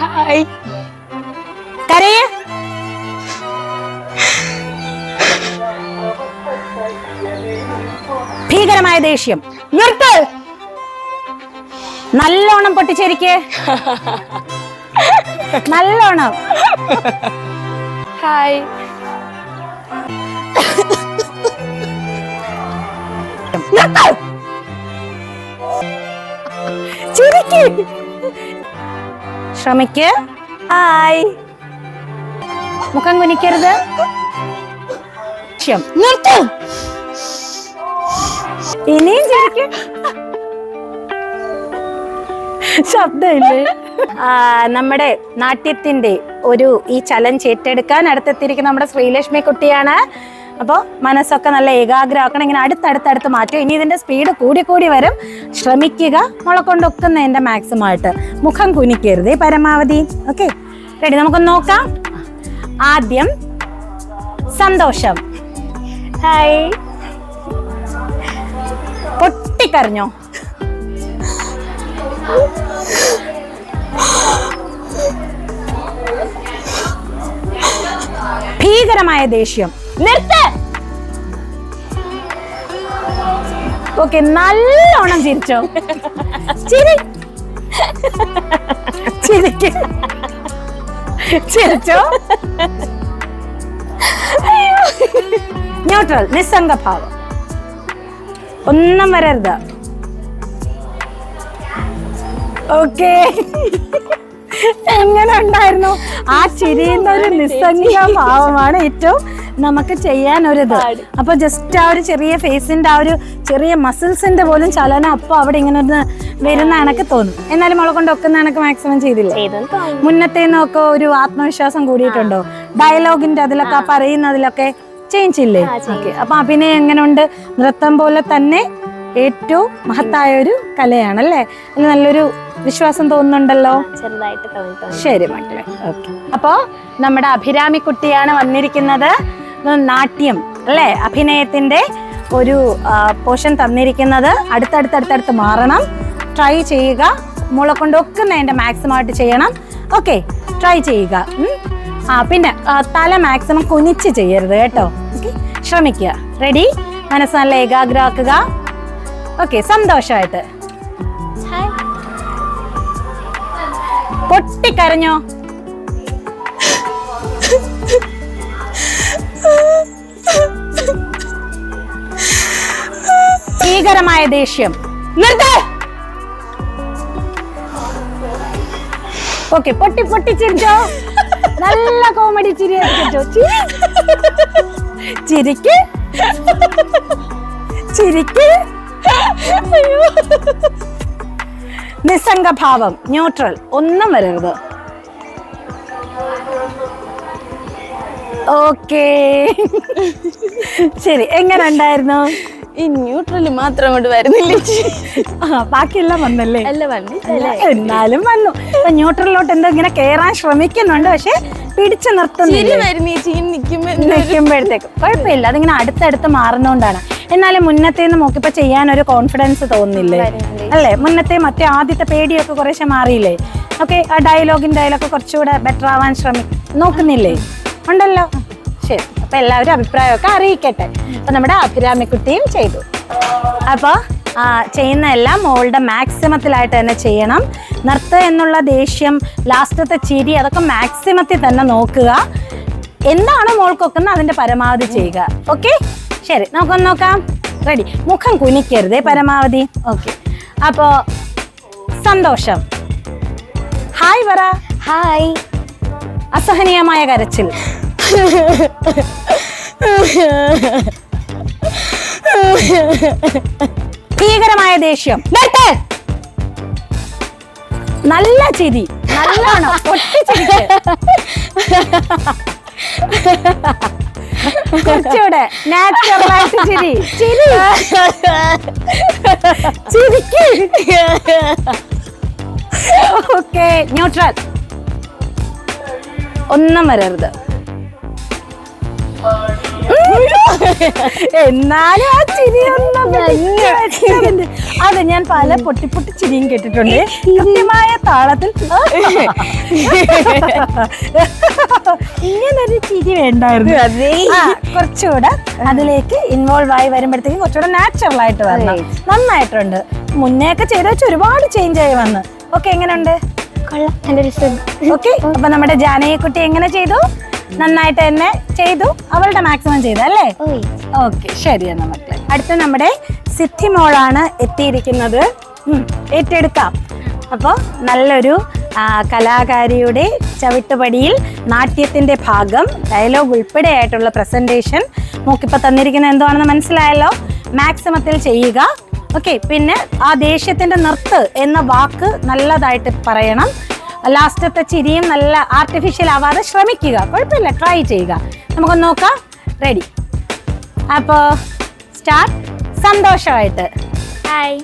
Hi കരയ. ഭീകരമായ ദേഷ്യം. നിർത്ത്. നല്ലോണം പൊട്ടിച്ചേരിക്ക്. നല്ലോണം. ഹായ് നിർത്ത്. ചിരിക്ക്. ശ്രമിക്ക് ഹായ്. മുഖം കുനിക്കരുത്. ഇനിയും ശബ്ദമില്ലേ? നമ്മുടെ നാട്യത്തിന്റെ ഒരു ഈ ചലഞ്ച് ഏറ്റെടുക്കാൻ അടുത്തെത്തിയിരിക്കുന്ന നമ്മുടെ ശ്രീലക്ഷ്മി കുട്ടിയാണ്. അപ്പോൾ മനസ്സൊക്കെ നല്ല ഏകാഗ്രമാക്കണം ഇങ്ങനെ അടുത്തടുത്തടുത്ത് മാറ്റും ഇനി ഇതിന്റെ സ്പീഡ് കൂടി കൂടി വരും. ശ്രമിക്കുക. മുളക്കൊണ്ടൊക്കുന്നതിന്റെ മാക്സിമം ആയിട്ട്. മുഖം കുനിക്കരുത്. പരമാവധി. ഓക്കെ റെഡി നമുക്കൊന്ന് നോക്കാം. ആദ്യം സന്തോഷം. ഹായ് പൊട്ടിക്കറിഞ്ഞോ ഭീകരമായ ദേഷ്യം. നിർത്ത്! ഓക്കെ നല്ലോണം ചിരിച്ചോ. ചിരി. ചിരിക്ക്. ചിരിച്ചോ. ന്യൂട്രൽ നിസ്സംഗഭാവം. ഒന്നും വരരുത്. ഓക്കെ. എങ്ങനെ ഉണ്ടായിരുന്നു? ആ ചിരിയുന്ന ഒരു നിസ്സംഗ ഭാവമാണ് ഏറ്റവും നമുക്ക് ചെയ്യാൻ ഒരു ഇത് അപ്പൊ ജസ്റ്റ് ആ ഒരു ചെറിയ ഫേസിന്റെ ആ ഒരു ചെറിയ മസിൽസിന്റെ പോലും ചലനം അപ്പൊ അവിടെ ഇങ്ങനെ ഒന്ന് വരുന്ന എനക്ക് തോന്നും. എന്നാലും മുള കൊണ്ട് ഒക്കെ എനക്ക് മാക്സിമം ചെയ്തില്ല? മുന്നത്തെ നിന്നൊക്കെ ഒരു ആത്മവിശ്വാസം കൂടിയിട്ടുണ്ടോ? ഡയലോഗിന്റെ അതിലൊക്കെ പറയുന്നതിലൊക്കെ ചേഞ്ച് ഇല്ലേ? ഓക്കെ അപ്പൊ അഭിനയം എങ്ങനെയുണ്ട് നൃത്തം പോലെ തന്നെ ഏറ്റവും മഹത്തായ ഒരു കലയാണ് അല്ലേ അതിൽ നല്ലൊരു വിശ്വാസം തോന്നുന്നുണ്ടല്ലോ? ചെറുതായിട്ട് ശരി മക്കളെ. ഓക്കെ അപ്പോ നമ്മുടെ അഭിരാമി കുട്ടിയാണ് വന്നിരിക്കുന്നത്. നാട്യം അല്ലേ? അഭിനയത്തിന്റെ ഒരു പോഷൻ തന്നിരിക്കുന്നത് അടുത്തടുത്തടുത്തടുത്ത് മാറണം. ട്രൈ ചെയ്യുക. മുള കൊണ്ട് ഒക്കുന്നതിന്റെ മാക്സിമം ആയിട്ട് ചെയ്യണം. ഓക്കെ ട്രൈ ചെയ്യുക. ആ പിന്നെ തല മാക്സിമം കുനിച്ച് ചെയ്യരുത് കേട്ടോ. ഓക്കെ ശ്രമിക്കുക. റെഡി മനസ്സ് നല്ല ഏകാഗ്രമാക്കുക. ഓക്കെ സന്തോഷമായിട്ട് പൊട്ടിക്കരഞ്ഞോ? ഭീകരമായ ദേഷ്യം. നിർത്തി! ഓക്കെ പൊട്ടി പൊട്ടി ചിരിച്ചോ? നല്ല കോമഡി ചിരി ചിരിക്ക്. ചിരിക്ക്. നിസ്സംഗഭാവം ന്യൂട്രൽ ഒന്നും വരരുത്. ഓക്കേ. ശരി എങ്ങനെ ഉണ്ടായിരുന്നു? ഈ ന്യൂട്രൽ മാത്രം അങ്ങോട്ട് വരുന്നില്ല. ബാക്കിയെല്ലാം വന്നല്ലേ? എന്നാലും വന്നു. അപ്പൊ ന്യൂട്രലിലോട്ട് എന്തോ ഇങ്ങനെ കേറാൻ ശ്രമിക്കുന്നുണ്ട് പക്ഷെ പിടിച്ചു നിൽക്കുമ്പോഴത്തേക്കും. കുഴപ്പമില്ല. അതിങ്ങനെ അടുത്തടുത്ത് മാറുന്നോണ്ടാണ്. എന്നാലും മുന്നത്തേന്ന് നോക്കിയപ്പോ ചെയ്യാൻ ഒരു കോൺഫിഡൻസ് തോന്നില്ലേ അല്ലെ? മുന്നത്തെ മറ്റേ ആദ്യത്തെ പേടിയൊക്കെ കുറേശ്ശെ മാറിയില്ലേ? ഓക്കെ ആ ഡയലോഗിന്റെ ഡയലോഗ് കുറച്ചുകൂടെ ബെറ്റർ ആവാൻ ശ്രമി നോക്കുന്നില്ലേ? ഉണ്ടല്ലോ. ശരി. അപ്പൊ എല്ലാവരും അഭിപ്രായമൊക്കെ അറിയിക്കട്ടെ. അപ്പൊ നമ്മുടെ അഭിരാമിക്കുട്ടിയും ചെയ്തു. അപ്പൊ ചെയ്യുന്ന എല്ലാം മോളുടെ മാക്സിമത്തിലായിട്ട് തന്നെ ചെയ്യണം. നൃത്തം എന്നുള്ള ദേഷ്യം ലാസ്റ്റത്തെ ചിരി അതൊക്കെ മാക്സിമത്തിൽ തന്നെ നോക്കുക. എന്താണ് മോൾക്കൊക്കുന്ന അതിന്റെ പരമാവധി ചെയ്യുക. ഓക്കെ? ശരി നമുക്കൊന്ന് നോക്കാം. റെഡി. മുഖം കുനിക്കരുതേ പരമാവധി. ഓക്കെ. അപ്പോ സന്തോഷം. ഹായ് പറ ഹായ്. അസഹനീയമായ കരച്ചിൽ. ഭീകരമായ ദേഷ്യം. നിർത്ത്. നല്ല ചിരി. നല്ലോണം. കുറച്ചുകൂടെ നാച്ചുറലായിട്ട് ചിരി. ചിരി. ചിരിക്ക്. ഓക്കെ ന്യൂട്രൽ ഒന്നും വരരുത്. എന്നാലും ആ ചിരി ഒന്ന് പിടിച്ച് വെച്ചതുണ്ട്. അത് ഞാൻ പല പൊട്ടി പൊട്ടി ചിരിയും കേട്ടിട്ടുണ്ട്. കൃത്യമായ താളത്തിൽ. ഇങ്ങനൊരു ചിരി വേണ്ടായിരുന്നു. കുറച്ചുകൂടെ അതിലേക്ക് ഇൻവോൾവ് ആയി വരുമ്പോഴത്തേക്കും കുറച്ചുകൂടെ നാച്ചുറൽ ആയിട്ട് വരണം. നന്നായിട്ടുണ്ട്. മുന്നേ ഒക്കെ ചെയ്ത വെച്ച് ഒരുപാട് ചേഞ്ച് ആയി വന്ന്. ഓക്കെ എങ്ങനെയുണ്ട്? കൊള്ളാം. ഓക്കെ അപ്പൊ നമ്മുടെ ജാനകിക്കുട്ടി എങ്ങനെ ചെയ്തു? നന്നായിട്ട് തന്നെ ചെയ്തു. അവളുടെ മാക്സിമം ചെയ്തു അല്ലേ? ഓക്കെ. ശരി എന്നാ മക്കളെ. അടുത്ത നമ്മുടെ സിദ്ധി മോളാണ് എത്തിയിരിക്കുന്നത്. ഏറ്റെടുക്കാം. അപ്പോൾ നല്ലൊരു കലാകാരിയുടെ ചവിട്ടുപടിയിൽ നാട്യത്തിന്റെ ഭാഗം ഡയലോഗ് ഉൾപ്പെടെയായിട്ടുള്ള പ്രസന്റേഷൻ മോക്കിപ്പോൾ തന്നിരിക്കുന്നത് എന്താണെന്ന് മനസ്സിലായല്ലോ? മാക്സിമത്തിൽ ചെയ്യുക. ഓക്കെ പിന്നെ ആ ദേഷ്യത്തിന്റെ നിർത്ത് എന്ന വാക്ക് നല്ലതായിട്ട് പറയണം. ലാസ്റ്റത്തെ ചിരിയും നല്ല ആർട്ടിഫിഷ്യൽ ആവാതെ ശ്രമിക്കുക. കുഴപ്പമില്ല ട്രൈ ചെയ്യുക. നമുക്കൊന്ന് നോക്കാം. റെഡി അപ്പോൾ സ്റ്റാർട്ട് സന്തോഷമായിട്ട്. ഹായ്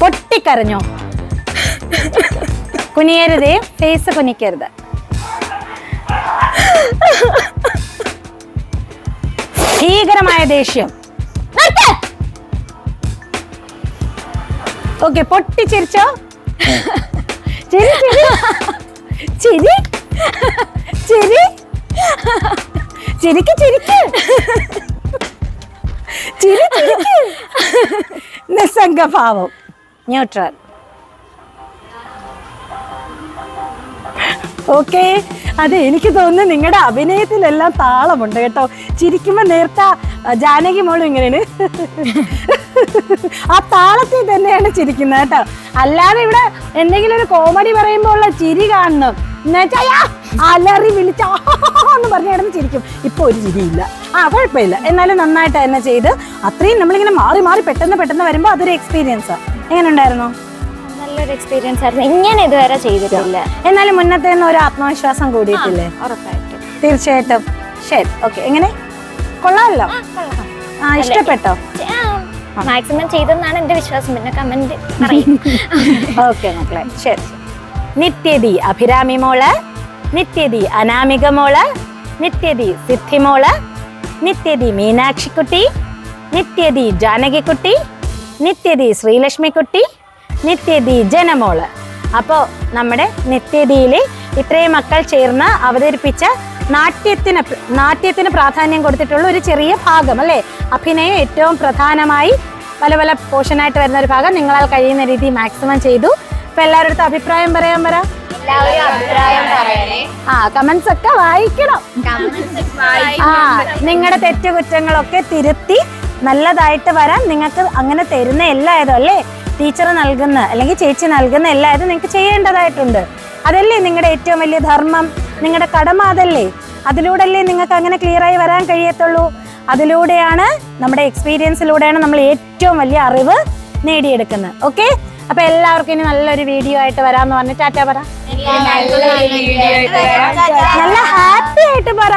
പൊട്ടിക്കരഞ്ഞോ? കുനിയരുതേ ഫേസ് കുനിക്കരുത്. ഭീകരമായ ദേഷ്യം. ഓക്കെ പൊട്ടിച്ചിരിച്ചോ? ചിരി ചിരി ചിരി ചിരി ചിരിക്ക് ചിരിക്ക് ചിരി ചിരിക്ക് നിസ്സംഗഭാവം. ന്യൂട്രൽ. ഓക്കെ. അതെ എനിക്ക് തോന്നുന്നു നിങ്ങളുടെ അഭിനയത്തിലെല്ലാം താളമുണ്ട് കേട്ടോ. ചിരിക്കുമ്പോൾ നേർത്ത ജാനകി മോളും ഇങ്ങനെയാണ്. ആ താളത്തിൽ തന്നെയാണ് ചിരിക്കുന്നത് കേട്ടോ. അല്ലാതെ ഇവിടെ എന്തെങ്കിലും ഒരു കോമഡി പറയുമ്പോൾ ഉള്ള ചിരി കാണണം. എന്നുവെച്ചാ അലറി വിളിച്ച എന്ന് പറഞ്ഞ് കിടന്ന് ചിരിക്കും. ഇപ്പൊ ഒരു ചിരിയില്ല. ആ കുഴപ്പമില്ല. എന്നാലും നന്നായിട്ട് തന്നെ ചെയ്ത് അത്രയും നമ്മളിങ്ങനെ മാറി മാറി പെട്ടെന്ന് പെട്ടെന്ന് വരുമ്പോൾ അതൊരു എക്സ്പീരിയൻസാണ് എങ്ങനെ ഉണ്ടായിരുന്നു? നല്ലൊരു എക്സ്പീരിയൻസ് ആയിരുന്നു. ഇങ്ങനെ ഇതുവരെ ചെയ്തിട്ടില്ല. എന്നാലും മുന്നത്തെ ഒരു ആത്മവിശ്വാസം കൂടിയിട്ടില്ലേ? ഉറപ്പായിട്ടും. തീർച്ചയായിട്ടും. ശരി ഓക്കെ. എങ്ങനെ? കൊള്ളാമല്ലോ? ആ ഇഷ്ടപ്പെട്ടോ? മാക്സിമം ചെയ്തെന്നാണ് എന്റെ വിശ്വാസം. പിന്നെ കമന്റ് പറയും. ഓക്കെ മക്കളെ. ശരി. നിത്യതി അഭിരാമി മോൾ നിത്യതി അനാമിക മോൾ നിത്യതി സിദ്ധി മോൾ നിത്യതി മീനാക്ഷിക്കുട്ടി നിത്യതി ജാനകിക്കുട്ടി നിത്യതി ശ്രീലക്ഷ്മിക്കുട്ടി നിത്യതി ജനമോൾ. അപ്പോൾ നമ്മുടെ നിത്യതിയിൽ ഇത്രയും മക്കൾ ചേർന്ന് അവതരിപ്പിച്ച നാട്യത്തിന് നാട്യത്തിന് പ്രാധാന്യം കൊടുത്തിട്ടുള്ള ഒരു ചെറിയ ഭാഗം അല്ലേ? അഭിനയം ഏറ്റവും പ്രധാനമായി പല പല പോർഷനായിട്ട് വരുന്ന ഒരു ഭാഗം. നിങ്ങളാൽ കഴിയുന്ന രീതി മാക്സിമം ചെയ്തു. അപ്പം എല്ലാവരുടെ അഭിപ്രായം പറയാൻ പറ. എല്ലാവരും അഭിപ്രായം പറയണേ. ആ കമന്റ്സ് ഒക്കെ വായിക്കണം. ആ നിങ്ങളുടെ തെറ്റുകുറ്റങ്ങളൊക്കെ തിരുത്തി നല്ലതായിട്ട് വരാൻ നിങ്ങൾക്ക് അങ്ങനെ തരുന്ന എല്ലായതും അല്ലേ? ടീച്ചർ നൽകുന്ന അല്ലെങ്കിൽ ചേച്ചി നൽകുന്ന എല്ലാ ഇതും നിങ്ങൾക്ക് ചെയ്യേണ്ടതായിട്ടുണ്ട്. അതല്ലേ നിങ്ങളുടെ ഏറ്റവും വലിയ ധർമ്മം? നിങ്ങളുടെ കടമ അതല്ലേ? അതിലൂടെ അല്ലേ നിങ്ങൾക്ക് അങ്ങനെ ക്ലിയർ ആയി വരാൻ കഴിയത്തുള്ളൂ. അതിലൂടെയാണ് നമ്മുടെ എക്സ്പീരിയൻസിലൂടെയാണ് നമ്മൾ ഏറ്റവും വലിയ അറിവ് നേടിയെടുക്കുന്നത്. ഓക്കെ അപ്പൊ എല്ലാവർക്കും ഇനി നല്ലൊരു വീഡിയോ ആയിട്ട് വരാന്ന് പറഞ്ഞു ടാറ്റ പറ. നല്ല ഹാപ്പി ആയിട്ട് പറ.